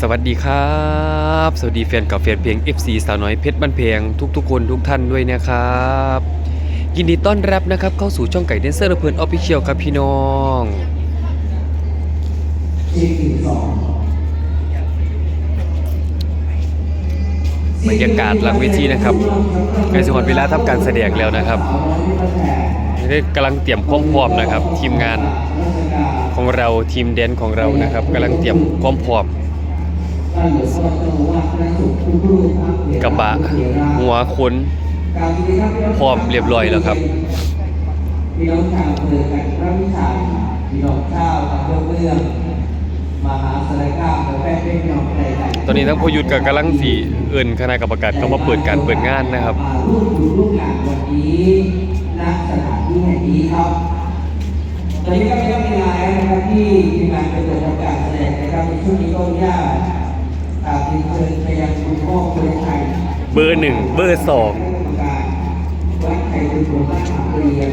สวัสดีครับ สวัสดีแฟนกับแฟนเพลง FC สาวน้อยเพชรบ้านเพลงทุกๆ คนทุกท่านด้วยนะครับ ยินดีต้อนรับนะครับเข้าสู่ช่องไก่เดนเซอร์ระเพลินออฟฟิเชียลครับพี่น้องบรรยากาศหลังเวทีนะครับใกล้สมหมดเวลาทำการแสดงแล้วนะครับได้กำลังเตรียมความพร้อมนะครับ ทีมงานของเราทีมแดนของเรานะครับกำลังเตรียมความพร้อม กระบะหัวคนพร้อมเรียบร้อยแล้วครับพี่น้องชาวอำเภอกันพระวิชาพี่น้องชาวอำเภอเมืองมหาสารคามและแพทย์เป็นพี่น้องใจกันตอนนี้ทั้งพยุทธกับกำลังสีเอื่นคณะกรรมการเข้ามาเปิดการเปิดงานนะครับมาร่วมดูร่วมงานวันนี้ณสถานที่แห่งนี้ครับตอนนี้ก็เป็นเวลาแล้วนะครับที่ทีมงานเป็นตัวทำการแสดงนะครับในช่วงนี้ก็อนุญาต กราบเรียนเชิญไปยังคุณพ่อคุณไทยเบอร์หนึ่งเบอร์สองกรรมการวัดไทยเป็นคนตั้งขาเรียน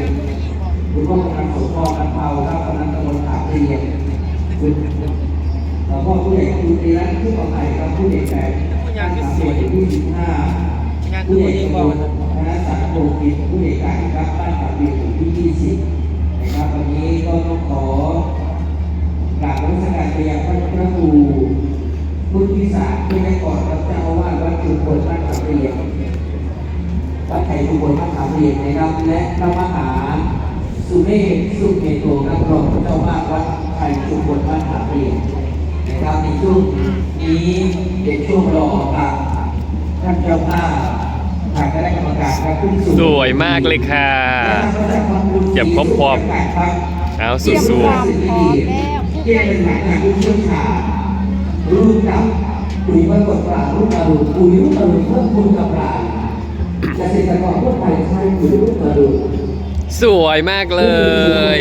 คุณพ่อกำนันสมพรกันเผาครับกำนันตำบลขาเรียนคุณหลวงพ่อผู้ใหญ่คุณตีรัตน์ผู้กองไผ่ครับผู้ใหญ่แปดเสียที่สิบห้าผู้ใหญ่ตำบลคณะสังคมกิจผู้ใหญ่การครับบ้านขาเรียนอยู่ที่ยี่สิบนะครับวันนี้ก็ต้องขอกราบนมัสการไปยังพระพระครูพุทธิสารที่ได้ก่อนรับเจ้าอาวาสวัดจุฬาบ้านขาเรียนวัดไทยทุกคนมาถามเรียนนะครับและพระมหาสุเมธสุเมโตนักรองเจ้าวาดวัดไทยทุกคนมาถามเรียนนะครับในช่วงนี้เป็นช่วงรอครับท่านเจ้าภาพทางคณะกรรมการครับขึ้นสู่สวยมากเลยค่ะเก็บพร้อมๆเอาสู้เตรียมความพร้อมแล้วเกี่ยวกับหลักการผู้เชี่ยวชาญ รูปกับปุ๋ยมันกดปลารูปกระดูกปุ๋ยรูปกระดูกเพิ่มคุณกับปลาเกษตรกรทั่วไปใช้ปุ๋ยรูปกระดูกๆสวยมากเลย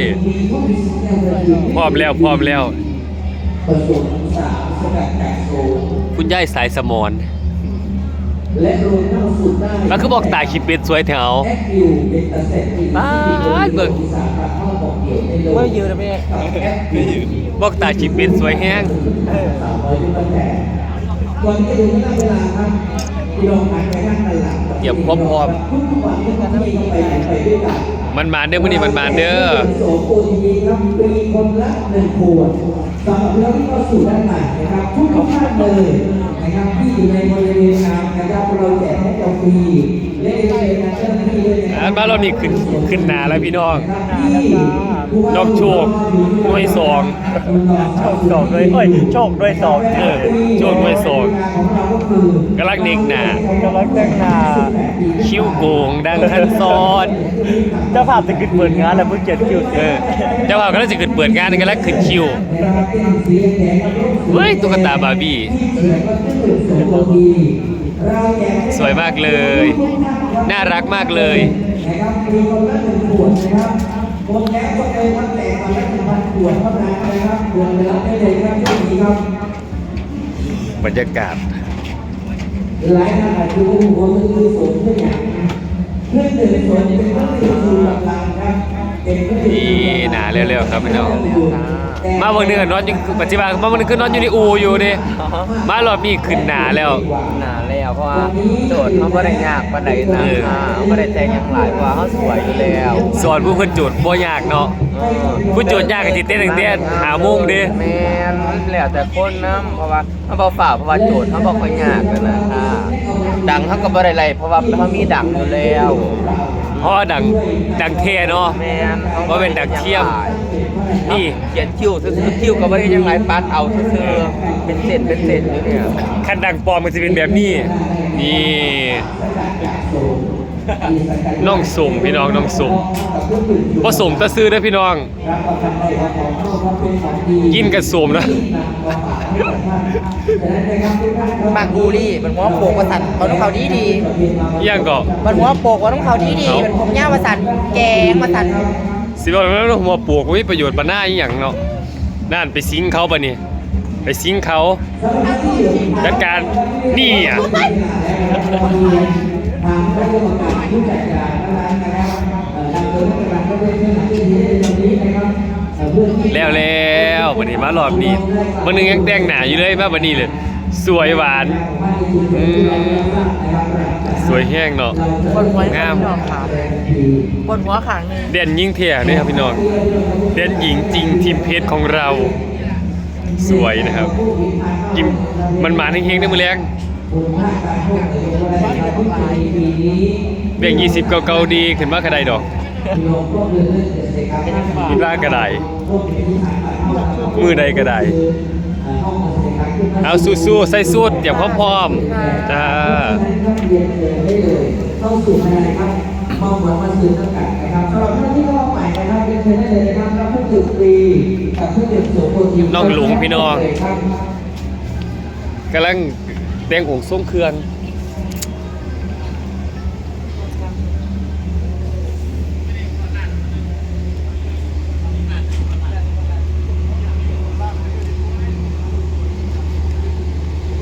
พร้อมแล้วพร้อมแล้วผสมสารสกัดจากโซนคุณย่ายสายสมอน และโรยน้ำสูตรได้แล้วก็บอกตาคิดเป็นสวยแถวแอคทิวเป็นตะเซ็ตที่ป๊าดเบิ่งสารเข้าบอกเกี่ยวได้เลยไม่ยืนนะแม่ไม่ยืนบอกตาคิดเป็นสวยแห้งสามร้อยตั้งแต่วันที่ดูไม่ได้เวลาครับพี่น้องหายไปนั่งกันหลังเตรียมความพร้อมทุกวันที่กันมีไปไหนไปด้วยกัน มันมาเด้อมื้อนี้มันมาเด้อโสโอทีวีครับปีคนละหนึ่งขวดสำหรับเราที่เข้าสู่ด้านในนะครับทุกท่านเลยนะครับที่อยู่ในบริเวณงานนะครับเราแจกให้เจ้าฟรีและในบริเวณงานเจ้าหน้าที่ด้วยนะคอ่ารับบ้านเรานี่ขึ้นขึ้นหนาแล้วพี่น้อง ที่ นอกโชคหน่วยสองโชคสองด้วยเอ้ยโชคด้วยสองเออโชคด้วยสองของเราก็คือกำลังเด็กหนากำลังแต่งหน้าคิ้วโกงดังทันซ้อนเจ้าภาพจะขึ้นเปิดงานแล้วเพิ่งเจ็ดคิวเออเจ้าบ่าวกำลังจะขึ้นเปิดงานกำลังขึ้นคิวเฮ้ยตุ๊กตาบาร์บี้สวยมากเลย น่ารักมากเลย นะครับมีคนละหมดแล้วก็เลยครับแต่คนละหนึ่งพันขวดเท่านั้นนะครับขวดไปรับได้เลยครับที่นี่ครับ บรรยากาศหลายท่านอาจจะรู้ว่ามันคือสวนเพื่อนอย่างเพื่อนเดินสวนเป็นเพื่อนที่อยู่หลักๆครับเป็นเพื่อนที่นี่หนาเร็วๆครับพี่น้อง มาเบิ่งหนึงอะนอนอยู่ปัจจุบันมาเบิ่งหนึงคือนอนอยู่ในอูอยู่เด้มารอบนี้ขึ้นหนาแล้ว หนาแล้วเพราะว่าโจทย์เขาไม่ได้ยากปานใดนะเออเขาไม่ได้แจงหยังหลายเพราะว่าเขาสวยอยู่แล้วสอนผู้เพิ่นจุดบ่ยากเนาะ เออผู้โจทย์ยากก็สิเต้นตั้งแต่หาโมงเด้ แม่นแล้วแต่คนนํเพราะว่าเขาบ่ฝ่าเพราะว่าโจทย์เขาบ่ค่อยยากกันนะค่ะดังเขาก็บ่ได้ไล่เพราะว่าเขามีดังอยู่แล้ว เพราะว่าดังดังเทเนาะ แม่นขาว่าเป็นดักเทียม นี่เขียนคิ้วซื่อๆคิ้วก็บ่ได้ยังไงปัดเอาซื่อๆเป็นเส้นเป็นเส้นอยู่เนี่ยคันดังปลอมมันจะเป็นแบบนี้ นี่ น้องสุ่มพี่น้องน้องสุ่มบ่สุ่มแตะซื้อเด้อพี่น้อง กินกับสุ่มนะบางบูรี่มันหัวโปกประสันเขาต้องเขาดีดีอิหยังก็มันหัวโปกว่าต้องเขาดีดีเอ้ามันผมย่าประสันแกงประสัน สิบอกเลยว่าหัวปวกบ่มีประโยชน์ปานหน้าอีหยังเนาะนั่นไปซิงเขาปะนี่ไปซิงเขาจัดการนี่อะทางคณะกรรมการผู้จัดกการผู้บริหารที่นี้นะครับเอ่อเพื่อที่แล้วแล้ววันนี้มารอบนี้วันนึงยังแต่งหนาอยู่เลยมาวันนี้เลย สวยหวานอืมสวยแห้งเนาะบนหัวงาม พี่น้องค่ะบนหัวขางหนึงเด่นยิ่งเทียนี่ครับพี่น้องเด่นหญิงจริงทีมเพชรของเรา สวยนะครับกิมมันหมาเฮงๆได้มือแรงเบี่ยง20เก่าๆดีขึ้นมากระไดดอกคิดว่ากระไดมือใดกระได เอาสู้ๆใส่สูตรเตรียมพร้อมๆจ้าเข้าสู่ภายในครับมอบหวังมาซื้อตั้งกันนะครับสำหรับท่านที่เข้ามาใหม่นะครับเรียนเชิญได้เลยนะครับรับผู้ดื่มฟรีกับผู้ดื่มโสโภทีน้องหลวงพี่น้องครับกำลังแดงองค์ทรงเครื่อง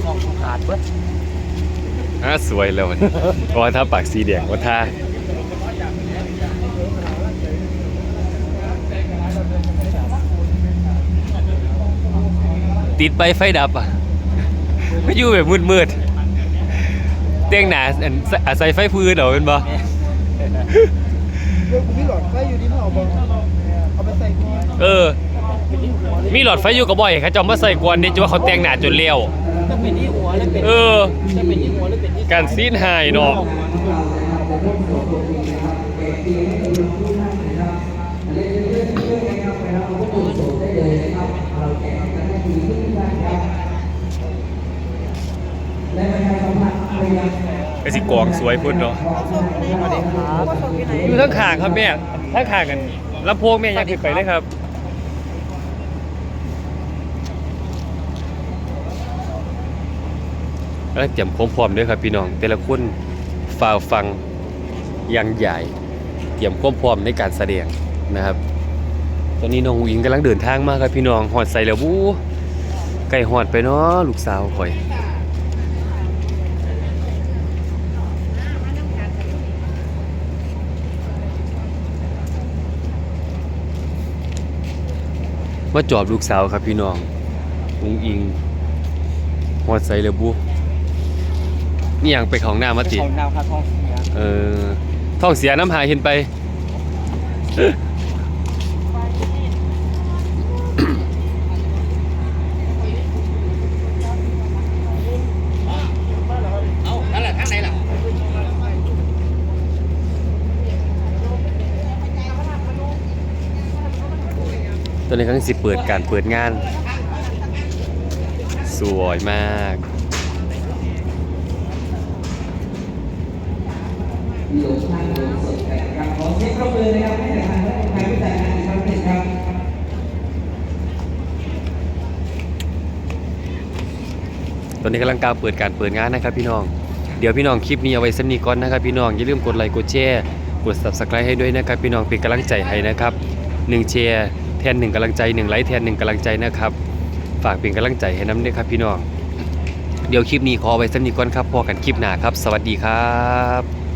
มองขาดเว้ย อะ สวยแล้ววันนี้เพราะว่าถ้าปากสีแดงว่าท่าติดไปไฟดับอะไม่อยู่แบบมืดๆเตียงหนาอันอาศัยไฟพื้นเหรอเป็นบ่มีหลอดไฟอยู่ที่มันเอาบอลเอาไปใส่ก้อนเออ มีหลอดไฟอยู่กับบ่อยเขาจอมมาใส่กวนนี่จะว่าเขาแต่งหนาจนเลี้ยว จะเป็นที่หัวหรือเป็นเออ จะเป็นที่หัวหรือเป็นที่การซีนหายเนาะและประชาสัมพันธ์ไปยังไอ้สิกองสวยพุ่นเนาะสวัสดีครับว่าชมที่ไหนอยู่ทั้งขางครับแม่ทั้งขางกันลำโพงแม่ยังขึ้นไปเลยครับ แล้วเตรียมพร้อมด้วยครับพี่น้องแต่ละคนฝ่าฟังยังใหญ่เตรียมความพร้อมในการแสดงนะครับ ตอนนี้น้องอิงกำลังเดินทางมาครับพี่น้องหอดใส่แล้วบูไก่หอดไปเนาะลูกสาวคอยมาจอบลูกสาวครับพี่น้องอุงอิงหอดใส่เลยบุ นี่ยังไปของหน้ามาติของดาวครับทองเสียเออท้องเสียน้ำหายเห็นไป เอานั่นแหละทางไหนล่ะตอนนี้กำลังสิเปิดการเปิดงาน สวยมาก หลวงท่านหลวงสดแต่ครับขอเช็ครบมือนะครับให้แต่ทางราชการผู้จัดงานอีกครั้งหนึ่งครับตอนนี้กำลังการเปิดการเปิดงานนะครับพี่น้อง เดี๋ยวพี่น้องคลิปนี้เอาไว้สำนีก่อนนะครับพี่น้องอย่าลืมกดไลค์กดแชร์กด subscribe ให้ด้วยนะครับพี่น้องเป็นกำลังใจให้นะครับ1แชร์แทน1กำลังใจ1ไลค์แทน1กำลังใจนะครับฝากเป็นกำลังใจให้น้ำด้วยครับพี่น้อง เดี๋ยวคลิปนี้ขอไว้สำนีก่อนครับพอกันคลิปหน้าครับ สวัสดีครับ